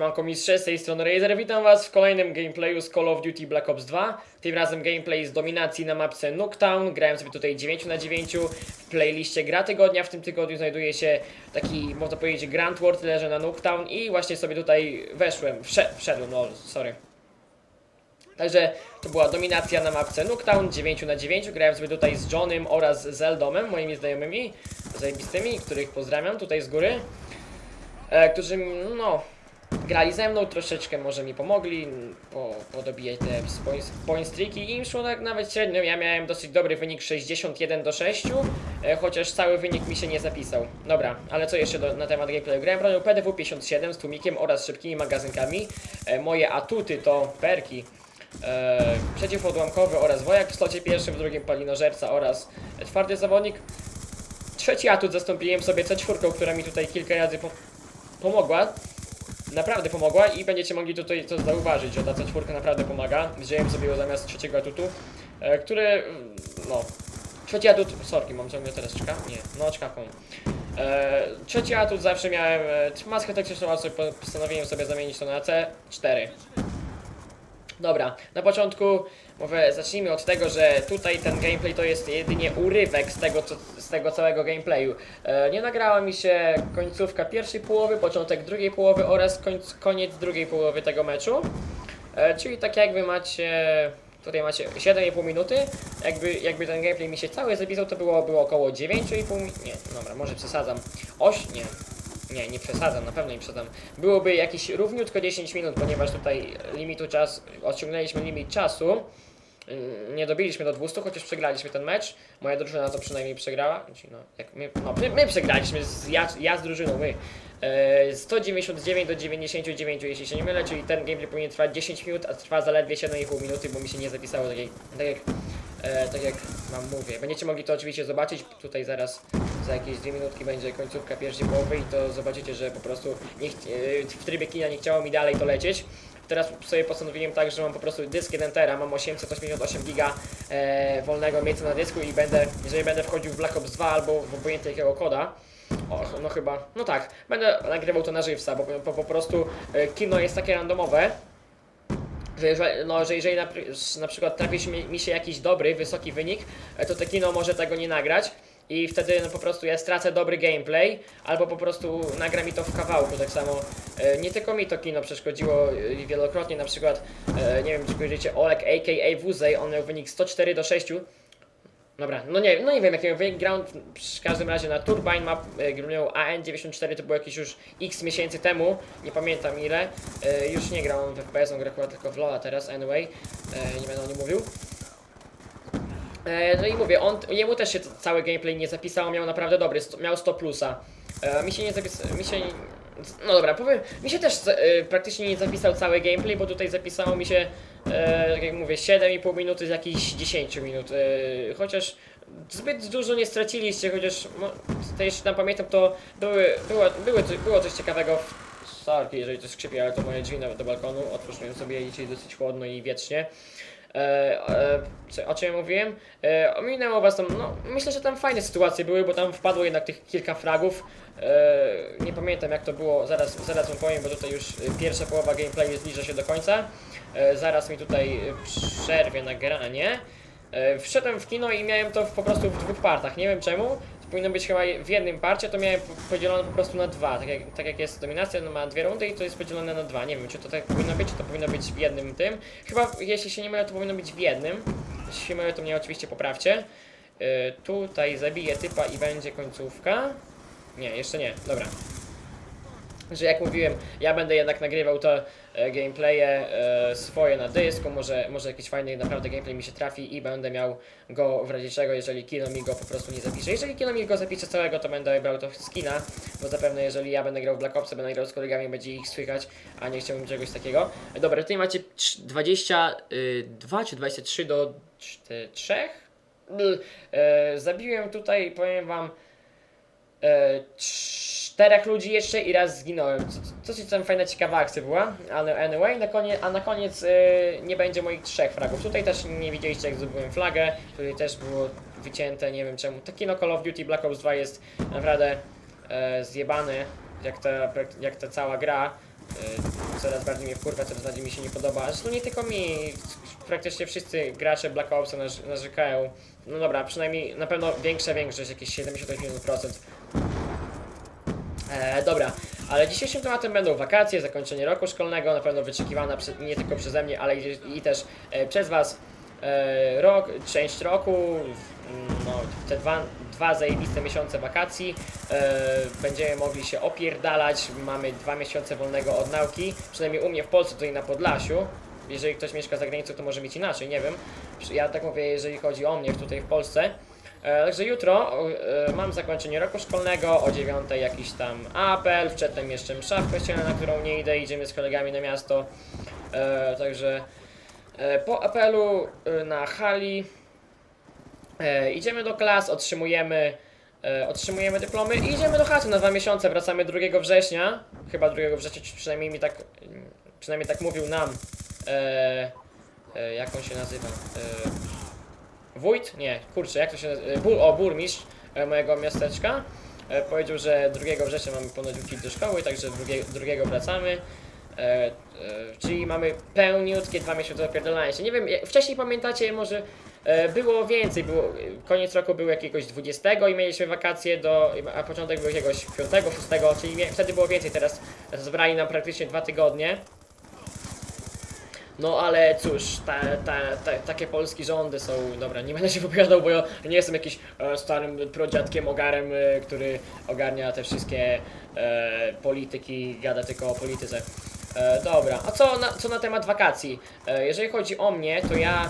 Manko mistrze, z tej strony Razer, witam was w kolejnym gameplayu z Call of Duty Black Ops 2 Tym razem gameplay z dominacji na mapce Nuketown. Grałem sobie tutaj 9 na 9 W playliście gra tygodnia, w tym tygodniu znajduje się taki, można powiedzieć, Grand World leży na Nuketown I właśnie sobie tutaj weszłem, wszedł, wszedłem, no sorry. Także to była dominacja na mapce Nuketown 9 na 9 Grałem sobie tutaj z Johnem oraz z Eldomem, moimi znajomymi Zajebistymi, których pozdrawiam tutaj z góry. E, Którzy, no grali ze mną, troszeczkę może mi pomogli po, podobijać te point streaki i im szło tak nawet średnio. Ja miałem dosyć dobry wynik 61 do 6, e, chociaż cały wynik mi się nie zapisał. Dobra, ale co jeszcze do, na temat gameplayu? Grałem bronią PDW 57 z tłumikiem oraz szybkimi magazynkami. E, moje atuty to perki. E, przeciwodłamkowy oraz wojak w slocie pierwszym, w drugim palinożerca oraz twardy zawodnik. Trzeci atut zastąpiłem sobie C4, która mi tutaj kilka razy po pomogła naprawdę pomogła i będziecie mogli tutaj to zauważyć, że ta C4 naprawdę pomaga. Wziąłem sobie ją zamiast trzeciego atutu, e, który, mm, no, trzeci atut, sorki, mam ciągle teraz czka? Nie, no czkawką. E, trzeci atut zawsze miałem, e, maskę taktyczną, a postanowiłem sobie zamienić to na C4. Dobra, na początku mówię, zacznijmy od tego, że tutaj ten gameplay to jest jedynie urywek z tego, co, z tego całego gameplayu. E, nie nagrała mi się końcówka pierwszej połowy, początek drugiej połowy oraz końc, koniec drugiej połowy tego meczu. E, czyli tak jakby macie, tutaj macie 7,5 minuty, jakby, jakby ten gameplay mi się cały zapisał, to było, było około 9,5 minut, nie, dobra, może przesadzam, 8, nie, nie, nie przesadzam, na pewno nie przesadzam. Byłoby jakieś równiutko 10 minut, ponieważ tutaj limitu czas, osiągnęliśmy limit czasu. Yy, Nie dobiliśmy do 200, chociaż przegraliśmy ten mecz. Moja drużyna to przynajmniej przegrała. Znaczy, No, jak my, no, my, my przegraliśmy, z, ja, ja z drużyną, my. Yy, 199 do 99, jeśli się nie mylę, czyli ten gameplay powinien trwać 10 minut, a trwa zaledwie 7,5 minuty, bo mi się nie zapisało tak jak, tak jak, e, tak jak wam mówię. Będziecie mogli to oczywiście zobaczyć, tutaj zaraz za jakieś dwie minutki będzie końcówka pierwszej połowy i to zobaczycie, że po prostu nie, e, w trybie kina nie chciało mi dalej to lecieć. Teraz sobie postanowiłem tak, że mam po prostu dysk 1 tera, mam 888 giga e, wolnego miejsca na dysku i będę, jeżeli będę wchodził w Black Ops 2 albo w obojętnie jakiego koda, no chyba, no tak, będę nagrywał to na żywca, bo po, po prostu e, kino jest takie randomowe, że jeżeli, no, że jeżeli na, na przykład trafi mi, się jakiś dobry, wysoki wynik, e, to te kino może tego nie nagrać i wtedy no, po prostu ja stracę dobry gameplay, albo po prostu nagra mi to w kawałku, tak samo e, nie tylko mi to kino przeszkodziło e, wielokrotnie, na przykład nie wiem czy kojarzycie Olek aka Wuzej, on miał wynik 104 do 6 Dobra, no nie, no nie wiem jaki miał grał w każdym razie na Turbine Map, e, miał AN94, to było jakieś już x miesięcy temu, nie pamiętam ile, e, już nie grał on w FPS, on gra chyba tylko w LoL'a teraz, anyway, e, nie będę o nim mówił. E, no i mówię, on, jemu też się cały gameplay nie zapisał, miał naprawdę dobry, miał 100 plusa. Mi się nie zapisał, mi się... No dobra, powiem, mi się też e, praktycznie nie zapisał cały gameplay, bo tutaj zapisało mi się, e, tak jak mówię, 7,5 minuty z jakichś 10 minut, e, chociaż zbyt dużo nie straciliście, chociaż to jeszcze tam pamiętam, to były, były, było coś ciekawego w Sorry, jeżeli to skrzypie, ale to moje drzwi nawet do balkonu, otworzyłem sobie dzisiaj dosyć chłodno i wiecznie. E, e, o czym mówiłem? E, ominęło was tam, no myślę, że tam fajne sytuacje były, bo tam wpadło jednak tych kilka fragów. Nie pamiętam jak to było, zaraz, zaraz wam powiem, bo tutaj już pierwsza połowa gameplayu zbliża się do końca. Zaraz mi tutaj przerwie nagranie. Wszedłem w kino i miałem to po prostu w dwóch partach, nie wiem czemu. Powinno być chyba w jednym parcie, to miałem po- podzielone po prostu na dwa. Tak jak, tak jak jest dominacja, no ma dwie rundy i to jest podzielone na dwa. Nie wiem, czy to tak powinno być, czy to powinno być w jednym tym. Chyba, jeśli się nie mylę, to powinno być w jednym. Jeśli się mylę, to mnie oczywiście poprawcie. E, tutaj zabiję typa i będzie końcówka. Nie, jeszcze nie, dobra. Że jak mówiłem, ja będę jednak nagrywał te e, gameplaye e, swoje na dysku, może, może jakiś fajny naprawdę gameplay mi się trafi i będę miał go w razie czego, jeżeli kino mi go po prostu nie zapisze. Jeżeli kino mi go zapisze całego, to będę brał to skina, bo zapewne jeżeli ja będę grał w Black Opsa, będę grał z kolegami, będzie ich słychać, a nie chciałbym czegoś takiego. Dobra, tutaj macie trz- 22 czy 23 do 3? E, zabiłem tutaj, powiem wam, e, czterech ludzi jeszcze i raz zginąłem. Co, coś tam fajna, ciekawa akcja była, ale anyway, na koniec, a na koniec e, nie będzie moich trzech fragów. Tutaj też nie widzieliście jak zdobyłem flagę, tutaj też było wycięte, nie wiem czemu. To kino Call of Duty Black Ops 2 jest naprawdę e, zjebany, jak ta, jak ta cała gra. E, coraz bardziej mnie wkurwa, coraz bardziej mi się nie podoba. Zresztą nie tylko mi, praktycznie wszyscy gracze Black Opsa narz- narzekają. No dobra, przynajmniej na pewno większa większość, jakieś 78%. E, dobra, ale dzisiejszym tematem będą wakacje, zakończenie roku szkolnego, na pewno wyczekiwana nie tylko przeze mnie, ale i, i też e, przez Was e, rok, część roku, w- no, te dwa, dwa zajebiste miesiące wakacji, e, będziemy mogli się opierdalać, mamy dwa miesiące wolnego od nauki, przynajmniej u mnie w Polsce, tutaj na Podlasiu, jeżeli ktoś mieszka za granicą, to może mieć inaczej, nie wiem. Ja tak mówię, jeżeli chodzi o mnie tutaj w Polsce. E, Także jutro e, mam zakończenie roku szkolnego, o 9 jakiś tam apel, przedtem jeszcze msza w kościele, na którą nie idę, idziemy z kolegami na miasto. E, Także e, po apelu e, na hali e, idziemy do klas, otrzymujemy, e, otrzymujemy dyplomy i idziemy do chaty na dwa miesiące, wracamy 2 września, chyba 2 września, przynajmniej mi tak, przynajmniej tak mówił nam, e, e, jak on się nazywa, e, wójt? Nie, kurczę, jak to się nazywa? Bur, o, burmistrz e, mojego miasteczka. E, powiedział, że 2 września mamy ponoć wrócić do szkoły, także 2, 2 wracamy. E, e, czyli mamy pełniutkie dwa miesiące opierdolania się. Nie wiem, jak- wcześniej pamiętacie, może e, było więcej, było, e, koniec roku był jakiegoś 20 i mieliśmy wakacje do, a początek był jakiegoś 5, 6, czyli wtedy było więcej, teraz zbrali nam praktycznie dwa tygodnie. No ale cóż, ta, ta, ta, takie polskie rządy są, dobra, nie będę się wypowiadał, bo ja nie jestem jakiś e, starym prodziadkiem, ogarem, e, który ogarnia te wszystkie e, polityki, gada tylko o polityce. E, dobra, a co na, co na temat wakacji? E, jeżeli chodzi o mnie, to ja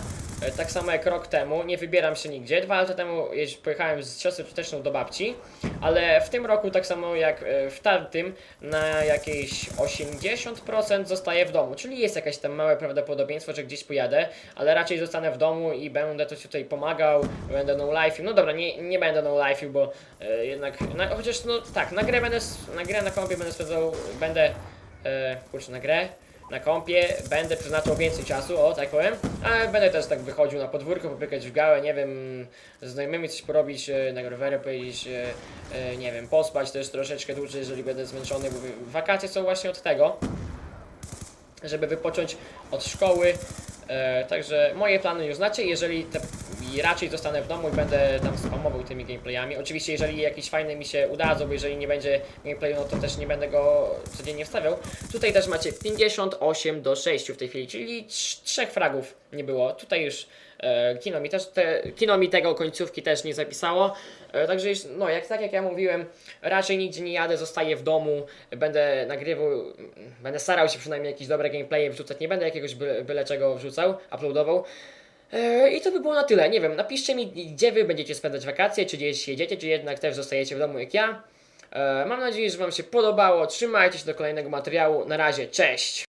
tak samo jak rok temu nie wybieram się nigdzie. Dwa lata temu pojechałem z siostrą cioteczną do babci, ale w tym roku tak samo jak e, w tamtym na jakieś 80% zostaję w domu, czyli jest jakieś tam małe prawdopodobieństwo, że gdzieś pojadę, ale raczej zostanę w domu i będę to tutaj pomagał, będę no life. No dobra, nie, nie będę no life, bo e, jednak, na, chociaż no tak, na grę będę, na grę na kompie będę spędzał, będę, e, kurczę, na grę, na kompie będę przeznaczał więcej czasu, o tak powiem, ale będę też tak wychodził na podwórko, popykać w gałę, nie wiem, z znajomymi coś porobić, e, na rowerze pojeździć, e, e, nie wiem, pospać też troszeczkę dłużej, jeżeli będę zmęczony, bo wakacje są właśnie od tego, żeby wypocząć od szkoły. Także moje plany już znacie, jeżeli te, i raczej zostanę w domu i będę tam spamował tymi gameplayami. Oczywiście jeżeli jakieś fajne mi się udadzą, bo jeżeli nie będzie gameplayu, no to też nie będę go codziennie wstawiał. Tutaj też macie 58 do 6 w tej chwili, czyli trz- trzech fragów nie było. Tutaj już e, kino, mi też te, kino mi tego końcówki też nie zapisało. E, także no jak, tak jak ja mówiłem, raczej nigdzie nie jadę, zostaję w domu, będę nagrywał, będę starał się przynajmniej jakieś dobre gameplaye wrzucać, nie będę jakiegoś byle, byle czego wrzucał, uploadował. E, I to by było na tyle. Nie wiem, napiszcie mi, gdzie wy będziecie spędzać wakacje, czy gdzieś jedziecie, czy jednak też zostajecie w domu jak ja. E, Mam nadzieję, że Wam się podobało. Trzymajcie się do kolejnego materiału. Na razie, cześć!